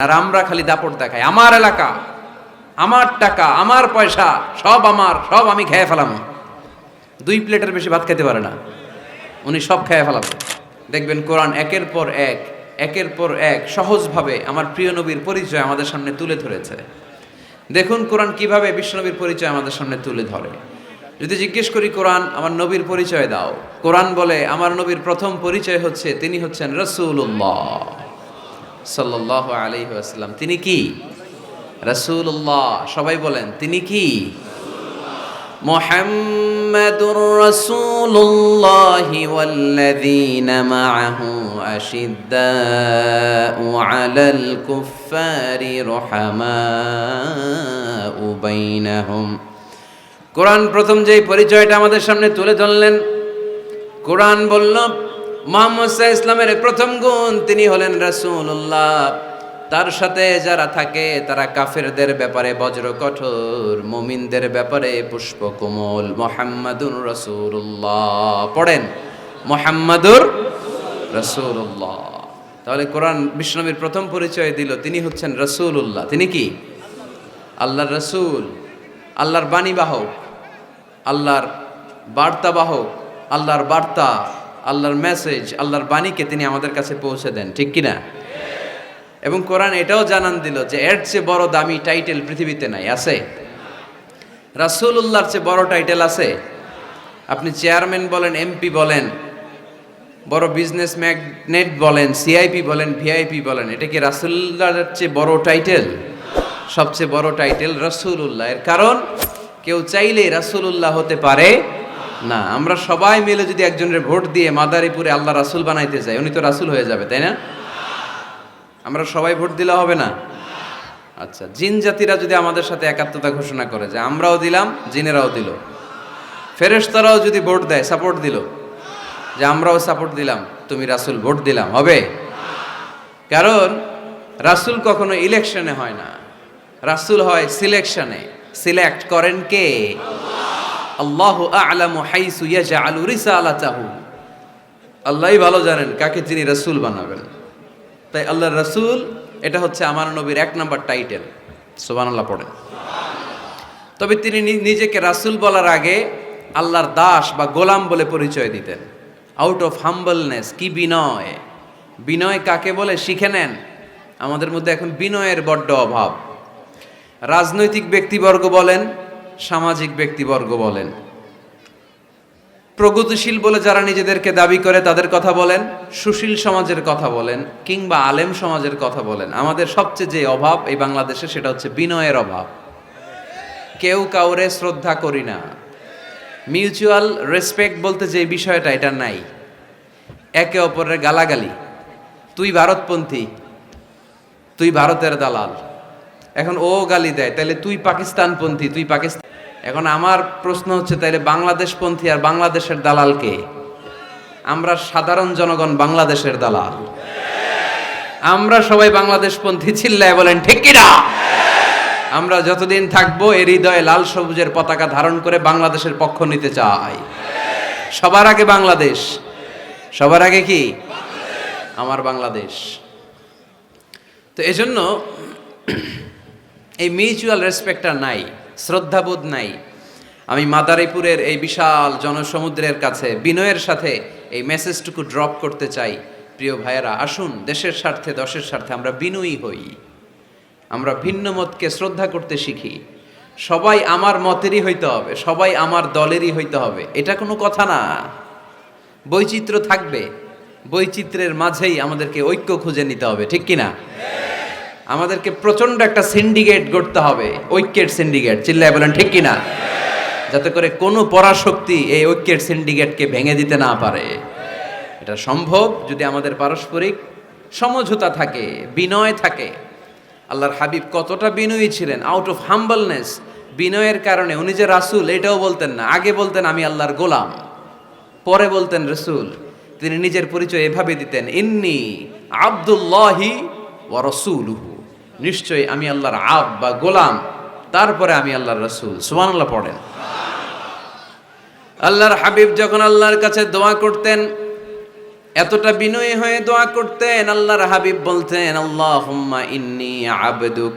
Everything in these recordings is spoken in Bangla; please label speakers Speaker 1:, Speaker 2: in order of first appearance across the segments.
Speaker 1: আর আমরা খালি দাপট দেখাই। আমার এলাকা, আমার টাকা, আমার পয়সা, সব আমার, সব আমি খেয়ে ফেলাম। দুই প্লেটের বেশি ভাত খেতে পারে না। উনি সব খেয়ে ফেলাবে। দেখবেন কোরআন একের পর এক, একের পর এক সহজভাবে আমার প্রিয় নবীর পরিচয় আমাদের সামনে তুলে ধরেছে। দেখুন কোরআন কীভাবে বিশ্বনবীর পরিচয় আমাদের সামনে তুলে ধরে। যদি জিজ্ঞেস করি, কোরআন, আমার নবীর পরিচয় দাও। কোরআন বলে, আমার নবীর প্রথম পরিচয় হচ্ছে, তিনি হচ্ছেন রসুল্লাহ সাল্লাহ আলাইহি আসাল্লাম তিনি কি রসুল্লাহ সবাই বলেন তিনি কি محمد رسول الله والذين معه أشداء على الكفار رحماء بينهم কোরআন প্রথম যেই পরিচয়টা আমাদের সামনে তুলে ধরলেন কোরআন বলল মোহাম্মদ সাহা ইসলামের প্রথম গুণ, তিনি হলেন রাসূলুল্লাহ। তার সাথে যারা থাকে, তারা কাফেরদের ব্যাপারে বজ্র কঠোর, মুমিনদের ব্যাপারে পুষ্প কোমল মোহাম্মদুর রাসূলুল্লাহ। পড়েন, মোহাম্মদুর রাসূলুল্লাহ। তাহলে কোরআন বিষ্ণবীর প্রথম পরিচয় দিল, তিনি হচ্ছেন রাসূলুল্লাহ। তিনি কি? আল্লাহর রসুল, আল্লাহর বাণীবাহক আল্লাহর বার্তাবাহক আল্লাহর বার্তা আল্লাহর মেসেজ আল্লাহর বাণীকে তিনি আমাদের কাছে পৌঁছে দেন, ঠিক কিনা? এবং কোরআন এটাও জানান দিল যে, এর চেয়ে বড় দামি টাইটেল পৃথিবীতে নাই, আছে? রাসূলুল্লাহর চেয়ে বড় টাইটেল আছে? আপনি চেয়ারম্যান বলেন এমপি বলেন, বড় বিজনেস ম্যাগনেট বলেন সিআইপি বলেন ভিআইপি বলেন, এটা কি রাসূলুল্লাহর চেয়ে বড় টাইটেল সবচেয়ে বড় টাইটেল রাসূলুল্লাহ, এর কারণ কেউ চাইলেই রাসূলুল্লাহ হতে পারে না, আমরা সবাই মিলে যদি একজনের ভোট দিয়ে মাদারীপুরে আল্লাহ রাসূল বানাইতে যাই, উনি তো রাসূল হয়ে যাবে, তাই না? আমরা সবাই ভোট দিলে হবে না? আচ্ছা জিন জাতিরা যদি আমাদের সাথে একাত্মতা ঘোষণা করে, যে আমরাও দিলাম, জিনেরাও দিল। ফেরেশতারাও যদি ভোট দেয় সাপোর্ট দিল। যে আমরাও সাপোর্ট দিলাম, তুমি রাসূল ভোট দিলাম, হবে? কারণ, রাসূল কখনো ইলেকশনে হয় না। রাসূল হয় সিলেকশনে সিলেক্ট করেন কে? আল্লাহু আ'লামু হাইসু ইয়াজআলু রিসালাতাহু। আল্লাহই ভালো জানেন কাকে তিনি রাসূল বানাবেন। তাই আল্লাহর রাসূল, এটা হচ্ছে আমার নবীর এক নাম্বার টাইটেল। সুবহানাল্লাহ পড়েন। তবে তিনি নিজেকে রাসূল বলার আগে আল্লাহর দাস বা গোলাম বলে পরিচয় দিতেন। আউট অফ হাম্বলনেস কি বিনয়? বিনয় কাকে বলে? শিখে নেন। আমাদের মধ্যে এখন বিনয়ের বড্ড অভাব। রাজনৈতিক ব্যক্তিবর্গ বলেন সামাজিক ব্যক্তিবর্গ বলেন। প্রগতিশীল বলে যারা নিজেদেরকে দাবি করে তাদের কথা বলেন, সুশীল সমাজের কথা বলেন, কিংবা আলেম সমাজের কথা বলেন। আমাদের সবচেয়ে যে অভাব এই বাংলাদেশে সেটা হচ্ছে বিনয়ের অভাব। কেউ কাউরে শ্রদ্ধা করি না। মিউচুয়াল রেসপেক্ট বলতে যে বিষয়টা, এটা নাই। একে অপরের গালাগালি। তুই ভারতপন্থী, তুই ভারতের দালাল। এখন ও গালি দেয় তাহলে তুই পাকিস্তানপন্থী, তুই পাকিস্তান। এখন আমার প্রশ্ন হচ্ছে, তাইলে বাংলাদেশপন্থী আর বাংলাদেশের দালাল কে? আমরা সাধারণ জনগণ বাংলাদেশের দালাল। আমরা সবাই বাংলাদেশপন্থী, চিল্লায় বলেন, ঠিক কিনা? আমরা যতদিন থাকব, এ হৃদয়ে লাল সবুজের পতাকা ধারণ করে বাংলাদেশের পক্ষ নিতে চাই। সবার আগে বাংলাদেশ। সবার আগে কি? আমার বাংলাদেশ। তো এজন্য এই মিউচুয়াল রেসপেক্টটা নাই, শ্রদ্ধাবোধ নাই। আমি মাদারীপুরের এই বিশাল জনসমুদ্রের কাছে বিনয়ের সাথে এই মেসেজটুকু ড্রপ করতে চাই। প্রিয় ভাইয়েরা, আসুন, দেশের স্বার্থে, দশের স্বার্থে আমরা বিনয়ী হই। আমরা ভিন্ন মতকে শ্রদ্ধা করতে শিখি। সবাই আমার মতেরই হইতে হবে, সবাই আমার দলেরই হইতে হবে। এটা কোনো কথা না। বৈচিত্র্য থাকবে, বৈচিত্র্যের মাঝেই আমাদেরকে ঐক্য খুঁজে নিতে হবে, ঠিক কি না আমাদেরকে প্রচণ্ড একটা সিন্ডিকেট গড়তে হবে, ঐক্যের সিন্ডিকেট চিল্লায় বলেন, ঠিক কি না যাতে করে কোনো পরাশক্তি এই ঐক্যের সিন্ডিকেটকে ভেঙে দিতে না পারে। এটা সম্ভব যদি আমাদের পারস্পরিক সমঝোতা থাকে, বিনয় থাকে। আল্লাহর হাবিব কতটা বিনয়ী ছিলেন আউট অফ হাম্বলনেস বিনয়ের কারণে উনি যে রাসূল, এটাও বলতেন না। আগে বলতেন, আমি আল্লাহর গোলাম। পরে বলতেন, রসুল। তিনি নিজের পরিচয় এভাবে দিতেন, ইন্নি আব্দুল্লাহি ওয়া রসুলুহু। নিশ্চয়ই আমি আল্লাহর আব বা গোলাম। তারপরে আমি আল্লাহর রসুল। সুবহানাল্লাহ পড়েন। আল্লাহর হাবিব যখন আল্লাহর কাছে দোয়া করতেন, এতটা বিনয়ী হয়ে দোয়া করতেন, আল্লাহর হাবিব বলতেন, আল্লাহুম্মা ইন্নি আবদুক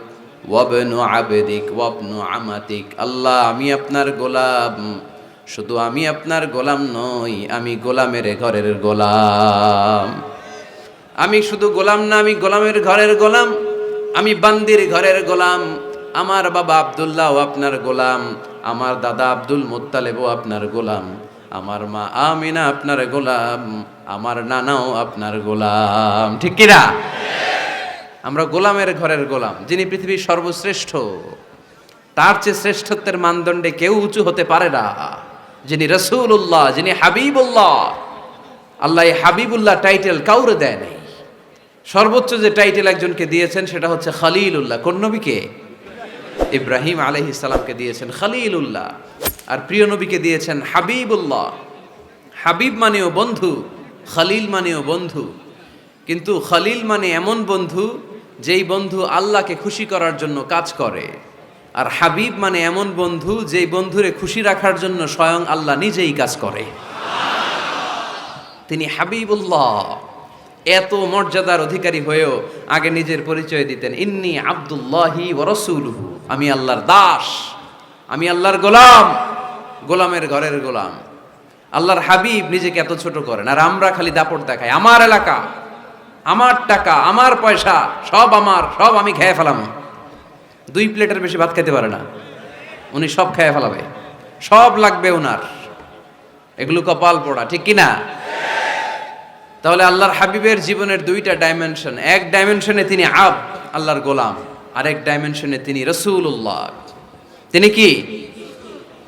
Speaker 1: ওয়াবনু আবেদিক ওয়াবনু আমাতিক। আল্লাহ, আমি আপনার গোলাম। শুধু আমি আপনার গোলাম নই, আমি গোলামের ঘরের গোলাম। আমি শুধু গোলাম না, আমি গোলামের ঘরের গোলাম। আমি বান্দির ঘরের গোলাম, আমার বাবা আব্দুল্লাহ আপনার গোলাম, আমার দাদা আব্দুল মুত্তালেবও আপনার গোলাম, আমার মা আমিনা আপনার গোলাম, আমার নানাও আপনার গোলাম। ঠিক কিনা? আমরা গোলামের ঘরের গোলাম, যিনি পৃথিবীর সর্বশ্রেষ্ঠ। তার চেয়ে শ্রেষ্ঠত্বের মানদণ্ডে কেউ উঁচু হতে পারে না, যিনি রসুল্লাহ যিনি হাবিবুল্লাহ। আল্লাহ হাবিবুল্লাহ টাইটেল কাউরে দেয় নাই। সর্বোচ্চ যে টাইটেল একজনকে দিয়েছেন সেটা হচ্ছে খালিলুল্লাহ। কোন নবীকে? ইব্রাহিম আলহি সালামকে দিয়েছেন খালিলুল্লাহ। আর প্রিয় নবীকে দিয়েছেন হাবিবুল্লাহ। হাবিব মানেও বন্ধু, খালিল মানেও বন্ধু। কিন্তু খালিল মানে এমন বন্ধু, যেই বন্ধু আল্লাহকে খুশি করার জন্য কাজ করে। আর হাবিব মানে এমন বন্ধু, যেই বন্ধুরে খুশি রাখার জন্য স্বয়ং আল্লাহ নিজেই কাজ করে। তিনি হাবিবুল্লাহ। এত মর্যাদার অধিকারী হয়েও আগে নিজের পরিচয় দিতেন। ইন্নি আব্দুল্লাহি ওরসুলহু আমি আল্লাহর দাস। আমি আল্লাহর গোলাম। গোলামের ঘরের গোলাম। আল্লাহর হাবিব নিজেকে এত ছোট করেন। আর আমরা খালি দাপট দেখাই। আমার এলাকা, আমার টাকা, আমার পয়সা, সব আমার, সব আমি খেয়ে ফেলাম। দুই প্লেটের বেশি ভাত খেতে পারে না। উনি সব খেয়ে ফেলাবে। সব লাগবে ওনার এগুলো কপাল পোড়া, ঠিক কিনা? তাহলে আল্লাহর হাবিবের জীবনের দুইটা ডাইমেনশন এক ডাইমেনশনে তিনি আব আল্লাহর গোলাম আরেক ডাইমেনশনে তিনি রসুল্লাহ তিনি কি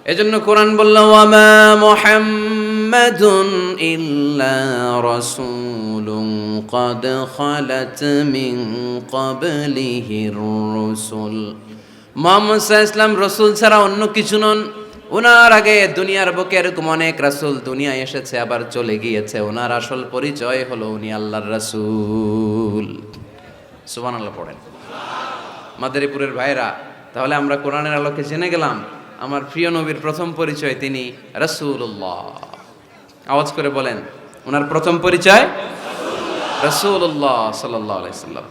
Speaker 1: এজন্য কোরআন বলল ওয়ামা মুহাম্মাদুন ইল্লা রাসূলুন قد خلت من قبله الرسل মোহাম্মদ সাল্লাল্লাহু ইসলাম রসুল ছাড়া অন্য কিছু নন ওনার আগে দুনিয়ার বুকে এরকম অনেক রাসূল দুনিয়ায় এসেছে, আবার চলে গিয়েছে। ওনার আসল পরিচয় হলো উনি আল্লাহর রাসূল। সুবহানাল্লাহ পড়েন। মাদারীপুরের ভাইরা তাহলে আমরা কোরআনের আলোকে জেনে গেলাম, আমার প্রিয় নবীর প্রথম পরিচয় তিনি রাসূলুল্লাহ। আওয়াজ করে বলেন ওনার প্রথম পরিচয় রাসূলুল্লাহ সাল্লাল্লাহু আলাইহি সাল্লাম